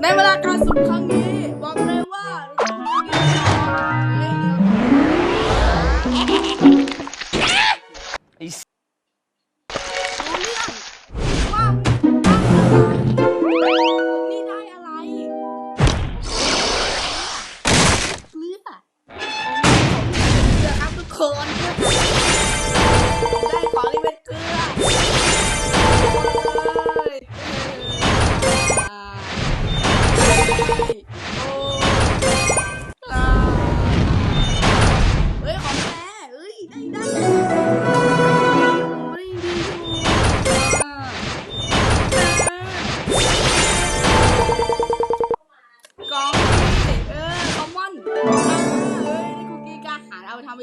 ในเวลาการสุ่มครั้งนี้บอกเลย ค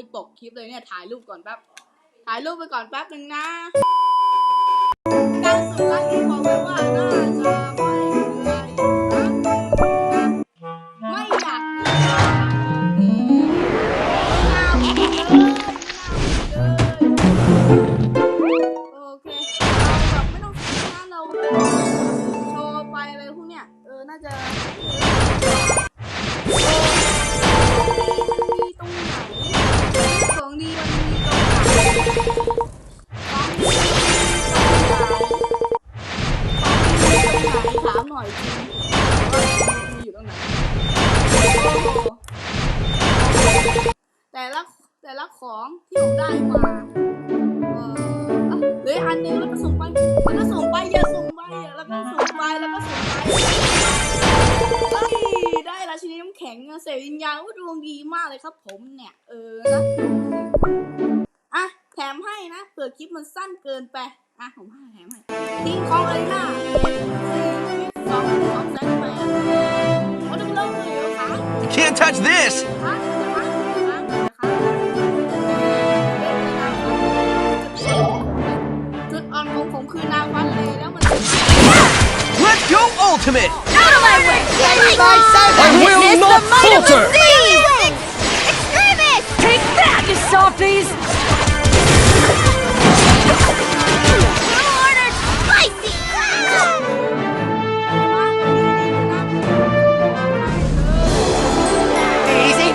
ไปปกคลิปเลยเนี่ยถ่ายรูปก่อนแป๊บ ถ่ายรูปไปก่อนแป๊บหนึ่งนะการสุดท้ายที่บอกไว้ว่าน่าจะไม่เหนื่อยนะไม่อยากเหนื่อยไม่ด่าพูดเลยโอเคเราแบบไม่ต้องคิดนเราโชว์ไปอะไรพวกเนี้ยเออน่าจะ แต่ละแต่ละของที่ผมได้มา เอออะเหลืออันหนึงแล้วก็ส่งไปแล้วก็ส่งไปอย่าส่งไปอะแล้วก็ส่งไปแล้วก็ส่งไปเฮ้ยได้ราชินีน้ำแข็งอะเสวิญญาณว่าดวงดีมากเลยครับ ผมเนี่ยเออนะอะแถมให้นะเผื่อคลิปมันสั้นเกินไปอะผมให้แถมให้ทิ้งของอะไรหน้าสองสองแสนแปดเขาจะเริ่มเลยเหรอคะ Can't touch this คะ ultimate Out of my way! I will not falter Extremist! Take that, you softies! Ordered spicy! Easy